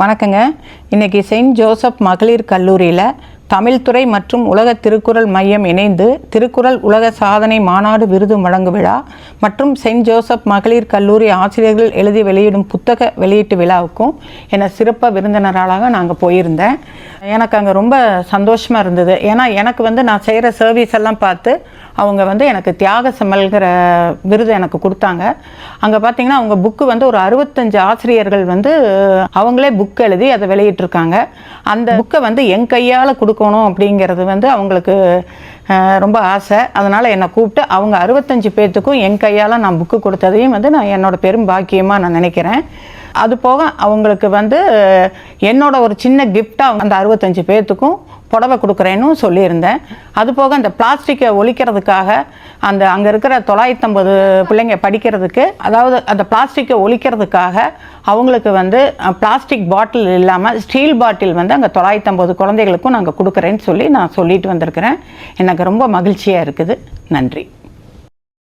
வணக்கங்க. இன்னைக்கு Saint Joseph மகளிர் கல்லூரியில் தமிழ்துறை மற்றும் உலக திருக்குறள் மையம் இணைந்து திருக்குறள் உலக சாதனை மாநாடு விருது வழங்கு விழா மற்றும் செயின்ட் ஜோசப் மகளிர் கல்லூரி ஆசிரியர்கள் எழுதி வெளியிடும் புத்தக வெளியீட்டு விழாவுக்கும் என்னை சிறப்பாக விருந்தினராக நாங்கள் போயிருந்தேன். எனக்கு அங்கே ரொம்ப சந்தோஷமாக இருந்தது. ஏன்னா எனக்கு வந்து நான் செய்கிற சர்வீஸ் எல்லாம் பார்த்து அவங்க வந்து எனக்கு தியாக சமல்கிற விருது எனக்கு கொடுத்தாங்க. அங்கே பார்த்தீங்கன்னா அவங்க புக்கு வந்து ஒரு அறுபத்தஞ்சு ஆசிரியர்கள் வந்து அவங்களே புக் எழுதி அதை வெளியிட்டிருக்காங்க. அந்த புக்கை வந்து என் கையால் இருக்கணும் அப்படிங்கிறது வந்து அவங்களுக்கு ரொம்ப ஆசை. அதனால் என்னை கூப்பிட்டு அவங்க அறுபத்தஞ்சு பேர்த்துக்கும் என் கையால் நான் புக்கு கொடுத்ததையும் வந்து நான் என்னோட பெரும் பாக்கியமாக நான் நினைக்கிறேன். அது போக அவங்களுக்கு வந்து என்னோட ஒரு சின்ன கிஃப்டாக அந்த அறுபத்தஞ்சு பேர்த்துக்கும் புடவை கொடுக்குறேன்னு சொல்லியிருந்தேன். அது போக அந்த பிளாஸ்டிக்கை ஒழிக்கிறதுக்காக அந்த அங்கே இருக்கிற தொள்ளாயிரத்தம்பது பிள்ளைங்க படிக்கிறதுக்கு அதாவது அந்த பிளாஸ்டிக்கை ஒழிக்கிறதுக்காக அவங்களுக்கு வந்து பிளாஸ்டிக் பாட்டில் இல்லாமல் ஸ்டீல் பாட்டில் வந்து அங்கே தொள்ளாயிரத்தம்பது குழந்தைகளுக்கும் நாங்கள் கொடுக்குறேன்னு சொல்லி நான் சொல்லிட்டு வந்திருக்கிறேன். எனக்கு ரொம்ப மகிழ்ச்சியாக இருக்குது. நன்றி.